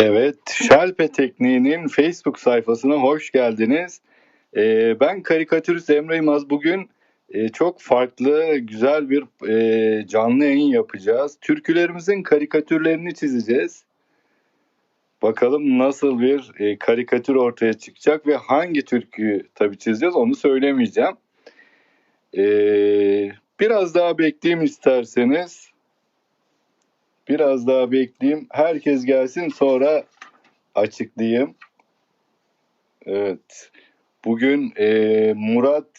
Evet, Şelpe Tekniği'nin Facebook sayfasına hoş geldiniz. Ee, ben karikatürist Emre Yılmaz. Bugün e, çok farklı, güzel bir e, canlı yayın yapacağız. Türkülerimizin karikatürlerini çizeceğiz. Bakalım nasıl bir e, karikatür ortaya çıkacak ve hangi türküyü tabii çizeceğiz onu söylemeyeceğim. Ee, biraz daha bekleyeyim isterseniz. Biraz daha bekleyeyim. Herkes gelsin sonra açıklayayım. Evet. Bugün e, Murat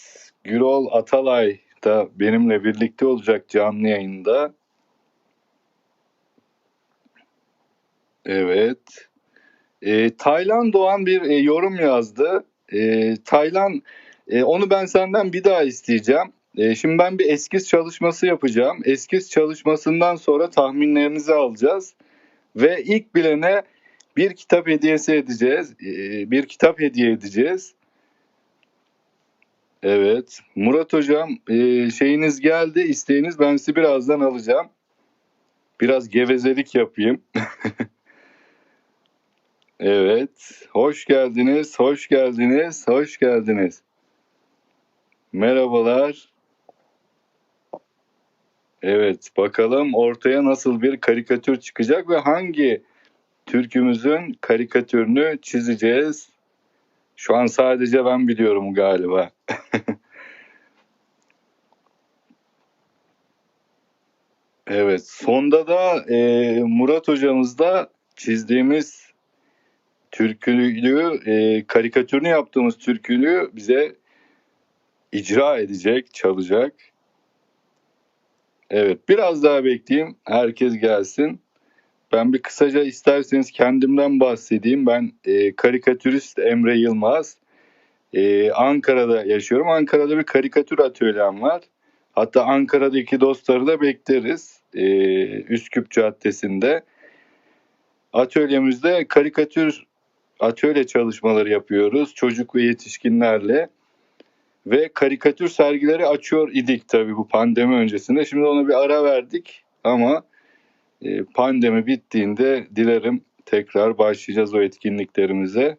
Gürol Atalay da benimle birlikte olacak canlı yayında. Evet. E, Taylan Doğan bir e, yorum yazdı. E, Taylan e, onu ben senden bir daha isteyeceğim. E, şimdi ben bir eskiz çalışması yapacağım. Eskiz çalışmasından sonra tahminlerinizi alacağız. Ve ilk bilene bir kitap hediyesi edeceğiz. E, bir kitap hediye edeceğiz. Evet. Murat Hocam e, şeyiniz geldi. isteğiniz ben sizi birazdan alacağım. Biraz gevezelik yapayım. evet. Hoş geldiniz. Hoş geldiniz. Hoş geldiniz. Merhabalar. Evet, bakalım ortaya nasıl bir karikatür çıkacak ve hangi türkümüzün karikatürünü çizeceğiz? Şu an sadece ben biliyorum galiba. evet, sonda da e, Murat hocamız da çizdiğimiz türkülüğü, e, karikatürünü yaptığımız türkülüğü bize icra edecek, çalacak. Evet, biraz daha bekleyeyim. Herkes gelsin. Ben bir kısaca isterseniz kendimden bahsedeyim. Ben e, karikatürist Emre Yılmaz. E, Ankara'da yaşıyorum. Ankara'da bir karikatür atölyem var. Hatta Ankara'daki dostları da bekleriz. E, Üsküp Caddesi'nde. Atölyemizde karikatür atölye çalışmaları yapıyoruz. Çocuk ve yetişkinlerle ve karikatür sergileri açıyor idik tabii bu pandemi öncesinde. Şimdi ona bir ara verdik ama e, pandemi bittiğinde dilerim tekrar başlayacağız o etkinliklerimize.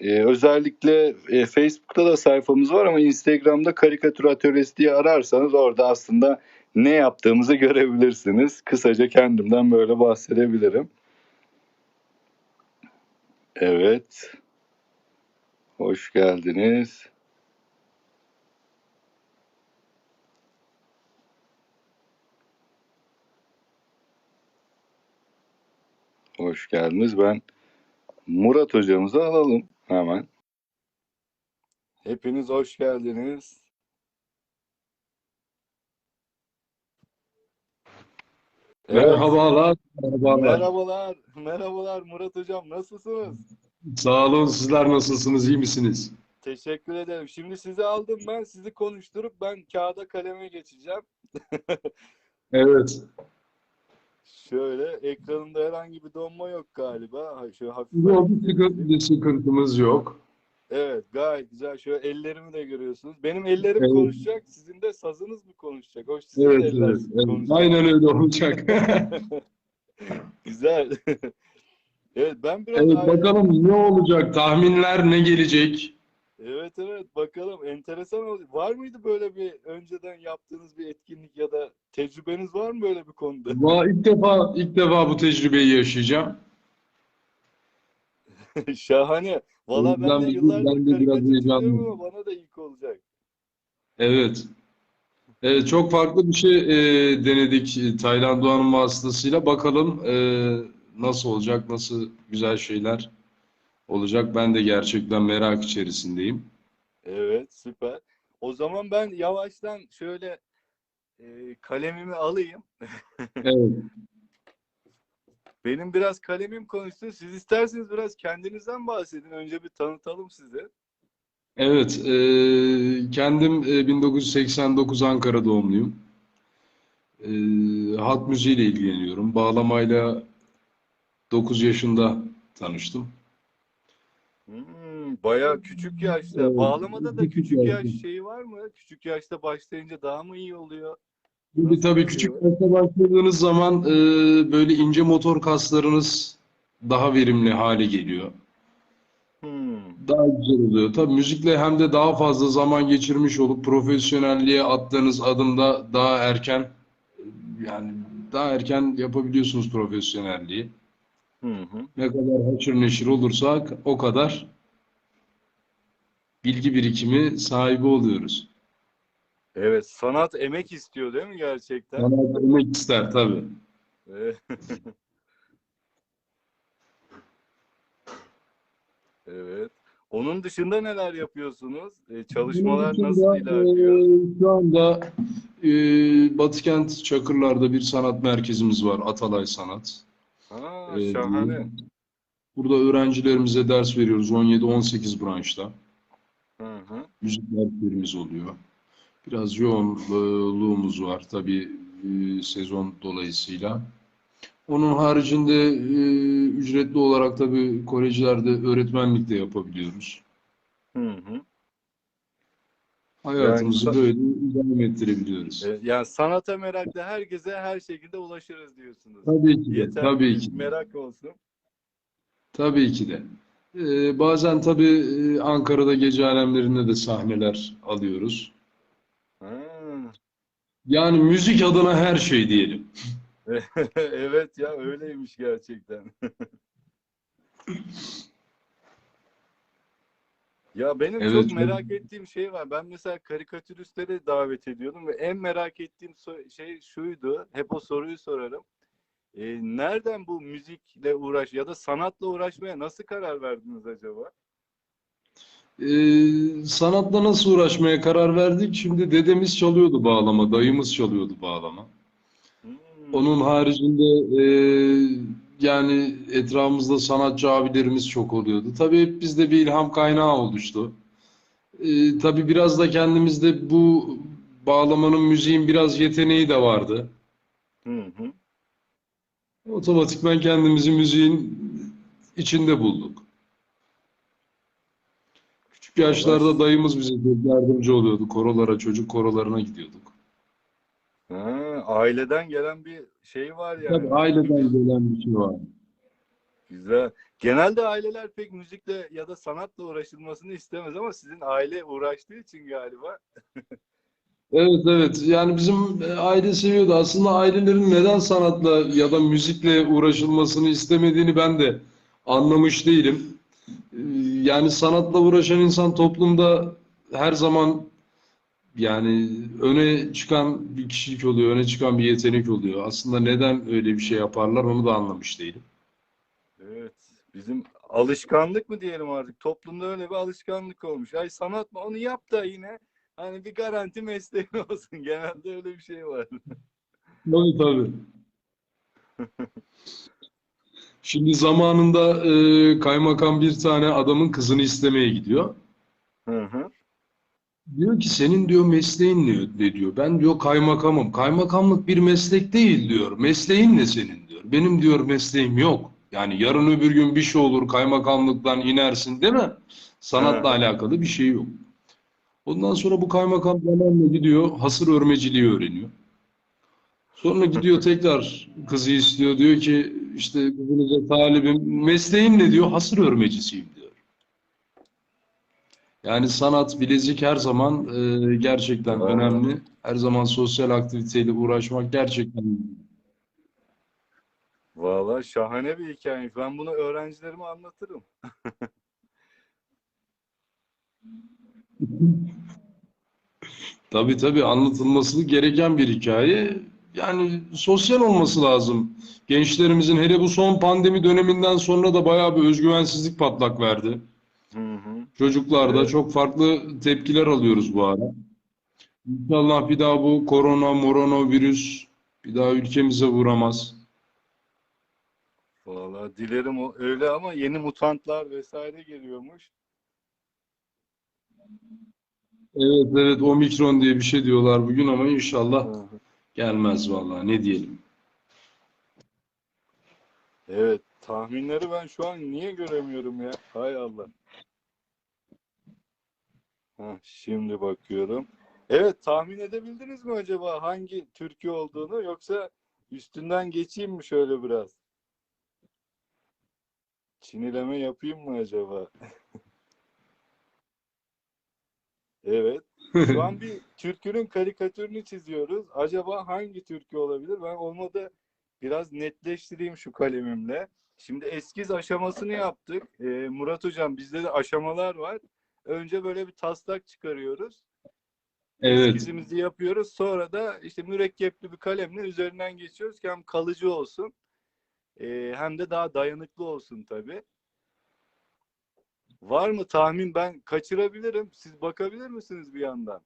E, özellikle e, Facebook'ta da sayfamız var ama Instagram'da karikatür atölyesi diye ararsanız orada aslında ne yaptığımızı görebilirsiniz. Kısaca kendimden böyle bahsedebilirim. Evet. Hoş geldiniz. Hoş geldiniz. Ben Murat hocamızı alalım hemen. Hepiniz hoş geldiniz. Evet. Merhabalar, merhabalar. Merhabalar. Merhabalar Murat hocam. Nasılsınız? Sağ olun, sizler nasılsınız, iyi misiniz? Teşekkür ederim. Şimdi sizi aldım ben. Sizi konuşturup ben kağıda kaleme geçeceğim. Evet, Şöyle ekranımda herhangi bir donma yok galiba. Şöyle hafif yok, bir, sıkıntı, bir sıkıntımız yok. Evet gayet güzel. Şöyle ellerimi de görüyorsunuz. Benim ellerim Evet. konuşacak. Sizin de sazınız mı konuşacak? Hoş sizin Evet, eller evet, evet. konuşacak. Aynen öyle olacak. Güzel. evet ben biraz Evet, ayrı- bakalım ne olacak, tahminler ne gelecek? Evet evet bakalım enteresan olacak. Var mıydı böyle bir önceden yaptığınız bir etkinlik ya da tecrübeniz var mı böyle bir konuda? Va- İlk defa, ilk defa bu tecrübeyi yaşayacağım. Şahane. Valla ben de yıllardır ben de biraz heyecanlıyım. ama bana da ilk olacak. Evet. Evet, çok farklı bir şey e, denedik Taylan Doğan'ın vasıtasıyla. Bakalım e, nasıl olacak, nasıl güzel şeyler olacak. Ben de gerçekten merak içerisindeyim. Evet süper. O zaman ben yavaştan şöyle e, kalemimi alayım. Evet. Benim biraz kalemim konuştu. Siz isterseniz biraz kendinizden bahsedin. Önce bir tanıtalım sizi. Evet, eee, kendim e, 1989 Ankara doğumluyum. Eee halk müziğiyle ilgileniyorum. Bağlamayla 9 yaşında tanıştım. Hmm, bayağı küçük yaşta. Evet, Bağlamada da küçük yaşta. yaş şeyi var mı? Küçük yaşta başlayınca daha mı iyi oluyor? Şimdi Nasıl tabii oluyor? küçük yaşta başladığınız zaman eee, böyle ince motor kaslarınız daha verimli hale geliyor. Hmm. Daha güzel oluyor. Tabii müzikle hem de daha fazla zaman geçirmiş olup profesyonelliğe attığınız adımda daha erken yani daha erken yapabiliyorsunuz profesyonelliği. Hı hı. Ne kadar haşır neşir olursak o kadar bilgi birikimi sahibi oluyoruz. Evet, sanat emek istiyor değil mi gerçekten? Sanat emek ister tabii. Evet. Evet. Onun dışında neler yapıyorsunuz? Ee, çalışmalar Bunun nasıl dışında, ilerliyor? e, şu anda e, Batıkent Çakırlar'da bir sanat merkezimiz var. Atalay Sanat. Ha, E, şahane. Burada öğrencilerimize ders veriyoruz 17-18 branşta. Hı hı. Müzik derslerimiz oluyor. Biraz yoğunluğumuz var tabii e, sezon dolayısıyla. Onun haricinde e, ücretli olarak tabii kolejlerde öğretmenlik de yapabiliyoruz. Hı hı. Hayatımızı Yani- böyle devam ettirebiliyoruz. Evet, yani sanata meraklı herkese her şekilde ulaşırız diyorsunuz. Tabii ki de, Yeter tabii ki merak olsun. tabii ki de. E, bazen tabii e, Ankara'da gece alemlerinde de sahneler alıyoruz. Ha. Yani müzik adına her şey diyelim. Evet ya öyleymiş gerçekten. Ya benim Evet, çok merak ettiğim şey var. Ben mesela karikatüristleri davet ediyordum ve en merak ettiğim şey şuydu. Hep o soruyu sorarım. Ee, nereden bu müzikle uğraş ya da sanatla uğraşmaya nasıl karar verdiniz acaba? Ee, sanatla nasıl uğraşmaya karar verdik? Şimdi dedemiz çalıyordu bağlama, dayımız çalıyordu bağlama. Hmm. Onun haricinde e, yani etrafımızda sanatçı abilerimiz çok oluyordu. Tabii hep bizde bir ilham kaynağı oluştu. E, tabii biraz da kendimizde bu bağlamanın, müziğin biraz yeteneği de vardı. Hı hı. Otomatikman kendimizi müziğin içinde bulduk. Küçük yaşlarda dayımız bize çok yardımcı oluyordu. Korolara, çocuk korolarına gidiyorduk. Ha, aileden gelen bir şey var yani. Tabii aileden gelen bir şey var. Güzel. Genelde aileler pek müzikle ya da sanatla uğraşılmasını istemez ama sizin aile uğraştığı için galiba. Evet evet yani bizim e, aile seviyordu. Aslında ailelerin neden sanatla ya da müzikle uğraşılmasını istemediğini ben de anlamış değilim. E, Yani sanatla uğraşan insan toplumda her zaman yani öne çıkan bir kişilik oluyor, öne çıkan bir yetenek oluyor. Aslında neden öyle bir şey yaparlar onu da anlamış değilim. Evet. Bizim alışkanlık mı diyelim artık? Toplumda öyle bir alışkanlık olmuş. Ay sanat mı? Onu yap da yine hani bir garanti mesleğin olsun. Genelde öyle bir şey var. Tabii tabii. Şimdi zamanında e, kaymakam bir tane adamın kızını istemeye gidiyor. Hı hı. Diyor ki senin diyor mesleğin ne, ne diyor. Ben diyor kaymakamım. Kaymakamlık bir meslek değil diyor. Mesleğin ne senin diyor. Benim diyor mesleğim yok. Yani yarın öbür gün bir şey olur kaymakamlıktan inersin değil mi? Sanatla alakalı bir şey yok. Ondan sonra bu kaymakam zamanla gidiyor hasır örmeciliği öğreniyor. Sonra gidiyor tekrar kızı istiyor. Diyor ki işte kızınıza talibim. Mesleğim ne diyor? Hasır örmecisiyim. Yani sanat, bilezik her zaman e, gerçekten Vallahi. önemli. Her zaman sosyal aktiviteyle uğraşmak gerçekten Vallahi şahane bir hikaye. Ben bunu öğrencilerime anlatırım. Tabii tabii anlatılması gereken bir hikaye. Yani sosyal olması lazım. Gençlerimizin hele bu son pandemi döneminden sonra da bayağı bir özgüvensizlik patlak verdi. Hı hı. Çocuklarda Evet. çok farklı tepkiler alıyoruz bu ara. İnşallah bir daha bu korona, moronavirüs bir daha ülkemize uğramaz. Vallahi dilerim o öyle ama yeni mutantlar vesaire geliyormuş. Evet evet omikron diye bir şey diyorlar bugün ama inşallah Hı hı. gelmez vallahi ne diyelim. Evet, tahminleri ben şu an niye göremiyorum ya? Hay Allah. Şimdi bakıyorum. Evet, tahmin edebildiniz mi acaba hangi türkü olduğunu yoksa üstünden geçeyim mi şöyle biraz? Çinileme yapayım mı acaba? Evet. Şu an bir türkünün karikatürünü çiziyoruz. Acaba hangi türkü olabilir? Ben olmadı biraz netleştireyim şu kalemimle. Şimdi eskiz aşamasını yaptık. Ee, Murat Hocam bizde de aşamalar var. Önce böyle bir taslak çıkarıyoruz. Evet. Eskizimizi yapıyoruz. Sonra da işte mürekkepli bir kalemle üzerinden geçiyoruz ki hem kalıcı olsun e, hem de daha dayanıklı olsun tabii. Var mı tahmin? Ben kaçırabilirim. Siz bakabilir misiniz bir yandan?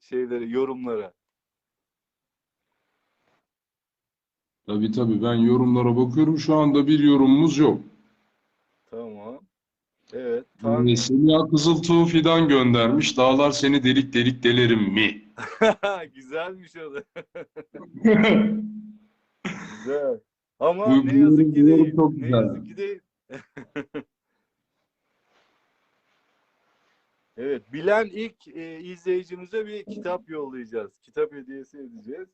Şeyleri, yorumlara. Tabii tabii ben yorumlara bakıyorum. Şu anda bir yorumumuz yok. Tamam. Evet. Ee, Semiha Kızıltuğ Fidan göndermiş. Dağlar seni delik delik delerim mi? Güzelmiş o da. Güzel. Ama Bu- ne yazık ki değil. çok Ne güzel. yazık ki değil. Evet, bilen ilk e, izleyicimize bir kitap yollayacağız. Kitap hediyesi edeceğiz.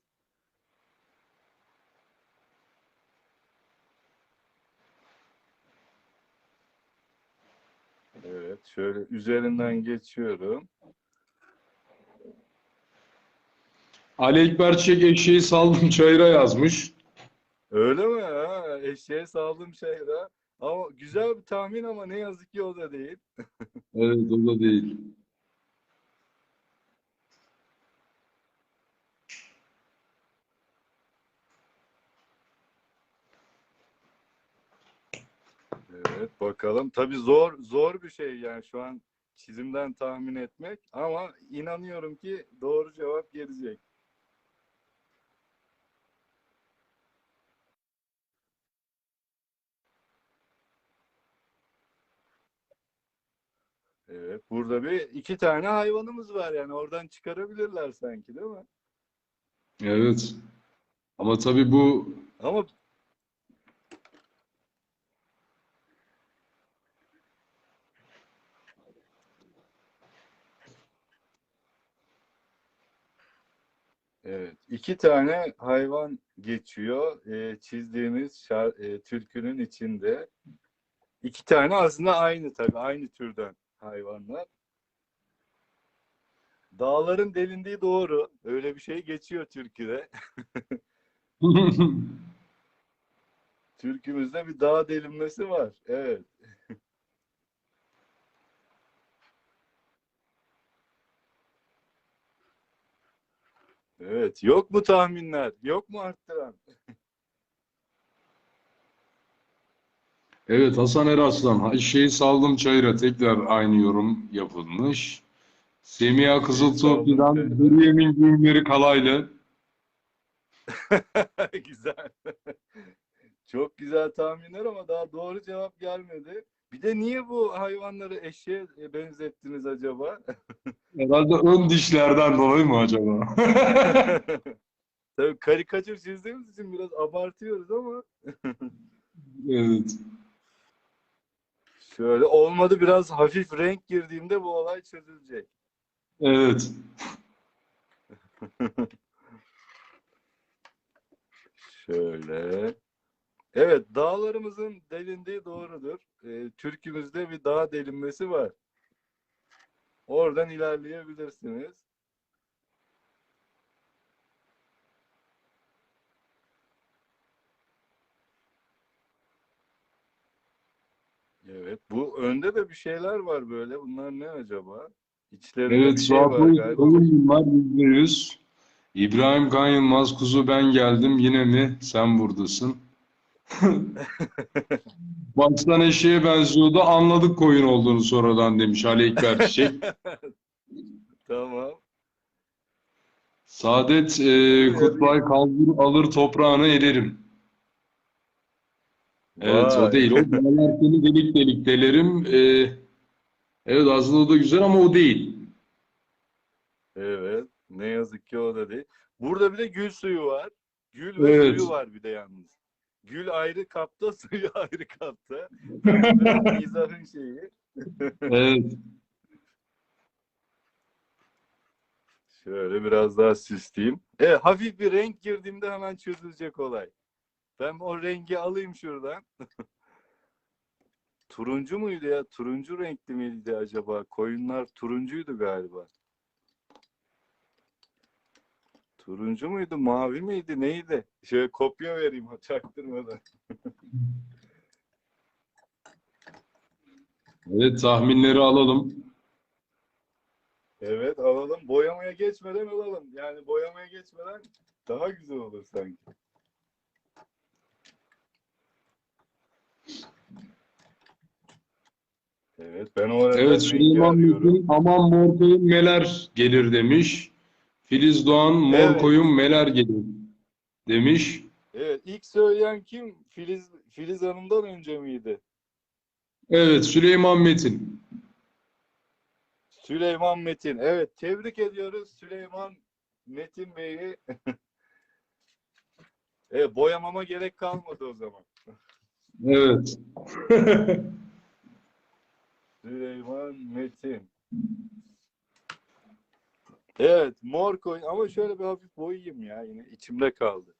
Evet, şöyle üzerinden geçiyorum. Ali Ekber Çiçek eşeği saldım çayıra yazmış. Öyle mi? Ha, eşeğe saldım şeyde. Ama güzel bir tahmin ama ne yazık ki o da değil. Evet o da değil. Evet bakalım. Tabii zor zor bir şey yani şu an çizimden tahmin etmek ama inanıyorum ki doğru cevap gelecek. Evet burada bir iki tane hayvanımız var yani oradan çıkarabilirler sanki değil mi? Evet. Ama tabii bu Ama Evet, iki tane hayvan geçiyor e, çizdiğimiz şar, e, türkünün içinde. İki tane aslında aynı tabii, aynı türden hayvanlar. Dağların delindiği doğru. Öyle bir şey geçiyor türküde. Türkümüzde bir dağ delinmesi var. Evet. Evet. Yok mu tahminler? Yok mu arttıran? Evet Hasan Eraslan eşeği saldım çayıra tekrar aynı yorum yapılmış. Semiha Kızıltuğ saldım Fidan çayıra. Hürriyem'in günleri kalaylı. Güzel. Çok güzel tahminler ama daha doğru cevap gelmedi. Bir de niye bu hayvanları eşeğe benzettiniz acaba? Herhalde ön dişlerden dolayı mı acaba? Tabii karikatür çizdiğimiz için biraz abartıyoruz ama Evet. şöyle olmadı biraz hafif renk girdiğimde bu olay çözülecek. Evet. Şöyle. Evet, dağlarımızın delindiği doğrudur. Ee, türkümüzde bir dağ delinmesi var. Oradan ilerleyebilirsiniz. Evet, bu önde de bir şeyler var böyle. Bunlar ne acaba? İçlerinde bir Evet şey Suat var galiba. Mimar %100. İbrahim Kan Yılmaz kuzu ben geldim yine mi sen buradasın. Baştan eşeğe benziyordu anladık koyun olduğunu sonradan demiş Ali Ekber Çiçek. Tamam. Saadet e, Kutlay kaldır alır toprağını ererim. Evet o Vay. değil. O dağlar seni delik delik delerim. E, evet aslında o da güzel ama o değil. Evet. Ne yazık ki o da değil. Burada bir de gül suyu var. Gül ve Evet. suyu var bir de yalnız. Gül ayrı kapta, suyu ayrı kapta. Biraz mizahın şeyi. Evet. Şöyle biraz daha süsleyeyim. Evet, hafif bir renk girdiğimde hemen çözülecek olay. Ben o rengi alayım şuradan. turuncu muydu ya? Turuncu renkli miydi acaba? Koyunlar turuncuydu galiba. Turuncu muydu? Mavi miydi? Neydi? Şöyle kopya vereyim çaktırmadan. Evet tahminleri alalım. Evet alalım. Boyamaya geçmeden alalım. Yani boyamaya geçmeden daha güzel olur sanki. Evet ben o Evet Süleyman. Metin aman mor koyun meler gelir demiş. Filiz Doğan mor Evet. koyun meler gelir demiş. Evet ilk söyleyen kim? Filiz Filiz Hanım'dan önce miydi? Evet Süleyman Metin. Süleyman Metin. Evet tebrik ediyoruz Süleyman Metin Bey'i. evet boyamama gerek kalmadı o zaman. Evet. Süleyman Metin. Evet, mor koyun ama şöyle bir hafif boyayayım ya yine içimde kaldı.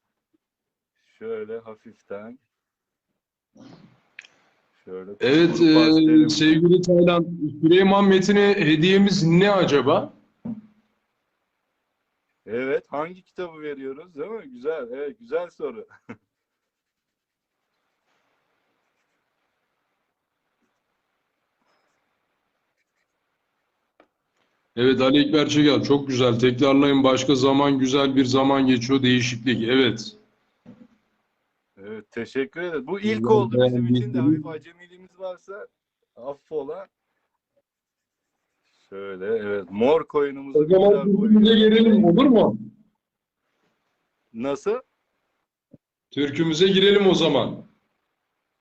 Şöyle hafiften. Şöyle Evet e, sevgili Taylan Süleyman Metin'e hediyemiz ne acaba? Evet, hangi kitabı veriyoruz değil mi? Güzel, evet güzel soru. Evet Ali Ekber Çegal çok güzel. Tekrarlayın başka zaman güzel bir zaman geçiyor değişiklik. Evet. Evet, teşekkür ederiz. Bu ilk Güzel, oldu bizim için de hafif acemiliğimiz varsa affola. Şöyle, evet, mor koyunumuzu O zaman boyuyoruz. girelim olur mu? Nasıl? Türkümüze girelim o zaman.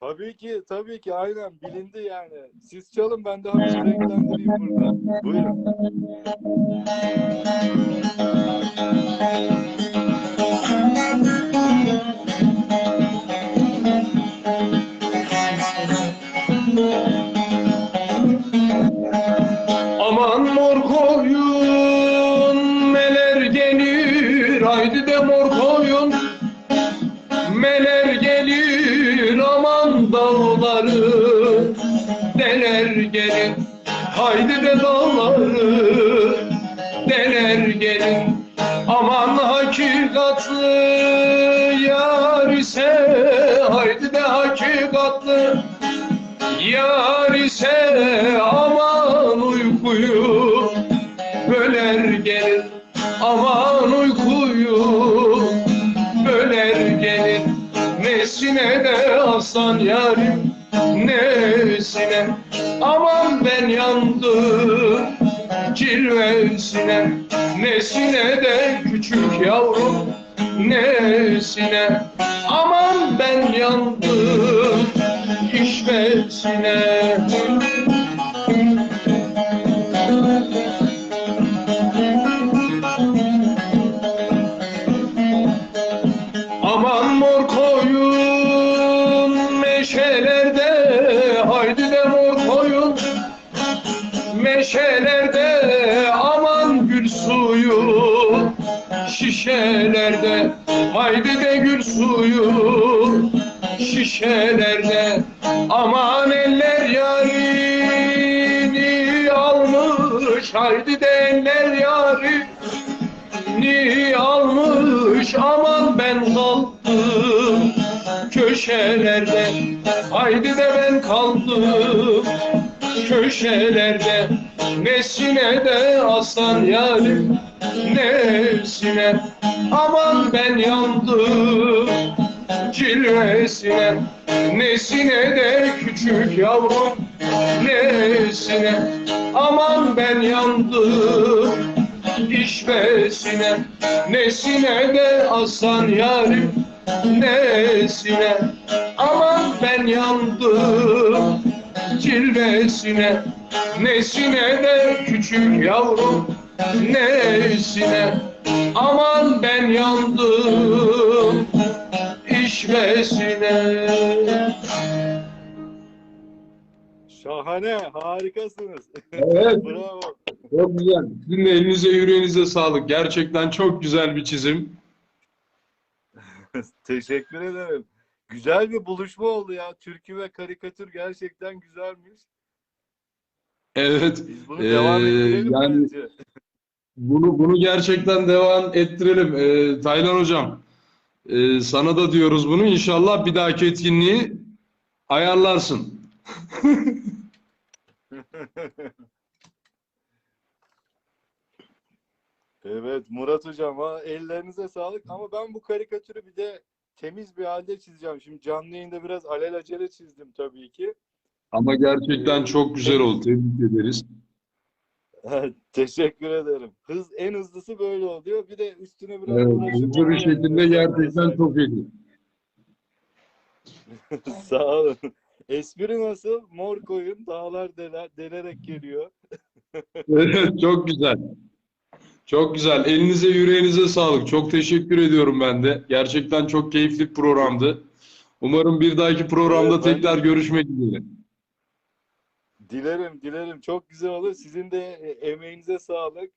Tabii ki, tabii ki aynen bilindi yani. Siz çalın ben de hafif renklendireyim burada. Buyurun. De dağları? Deler gelir? Aman hakikatlı yar ise haydi de hakikatlı Yar ise aman uykuyu böler gelir. Aman uykuyu böler gelir. Nesine de aslan yarim işvesine ben kaldım köşelerde. Haydi de ben kaldım köşelerde. Nesine de aslan yarim nesine? Aman ben yandım cilvesine. Nesine de küçük yavrum nesine? Aman ben yandım işvesine nesine de aslan yarim nesine aman ben yandım cilvesine nesine de küçük yavrum nesine aman ben yandım işvesine Şahane, harikasınız. Evet. Bravo. Çok güzel. Sizin de elinize yüreğinize sağlık. Gerçekten çok güzel bir çizim. Teşekkür ederim. Güzel bir buluşma oldu ya. Türkü ve karikatür gerçekten güzelmiş. Evet. Biz bunu Ee, devam ettirelim yani- bence. Bunu bunu gerçekten devam ettirelim. Ee, Taylan hocam, e, sana da diyoruz bunu. İnşallah bir dahaki etkinliği ayarlarsın. Evet Murat hocam ha, ellerinize sağlık ama ben bu karikatürü bir de temiz bir halde çizeceğim. Şimdi canlı yayında biraz alelacele çizdim tabii ki. Ama gerçekten çok güzel oldu. Tebrik ederiz. Teşekkür ederim. Hız en hızlısı böyle oluyor. Bir de üstüne biraz Evet, hızlı bir şekilde gerçekten çok iyi. Sağ olun. Espri nasıl? Mor koyun dağlar deler, delerek geliyor. Evet, çok güzel. Çok güzel. Elinize, yüreğinize sağlık. Çok teşekkür ediyorum ben de. Gerçekten çok keyifli bir programdı. Umarım bir dahaki programda Evet, ben tekrar görüşmek üzere. Dilerim, dilerim. Çok güzel olur. Sizin de e, emeğinize sağlık.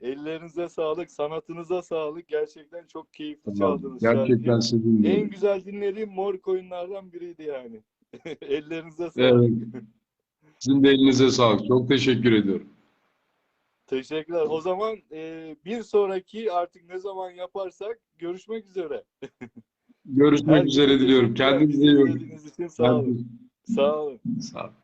Ellerinize sağlık, sanatınıza sağlık. Gerçekten çok keyifli Tamam. çaldınız. Gerçekten şarkıyı. sizin En güzel dinlediğim Mor Koyunlardan biriydi yani. Ellerinize sağlık. Evet. Sizin de elinize sağlık. Çok teşekkür ediyorum. Teşekkürler. O zaman e, bir sonraki artık ne zaman yaparsak görüşmek üzere. Görüşmek Herkese üzere diliyorum. Kendinize iyi bakın. için sağ olun. Sağ olun. Sağ olun.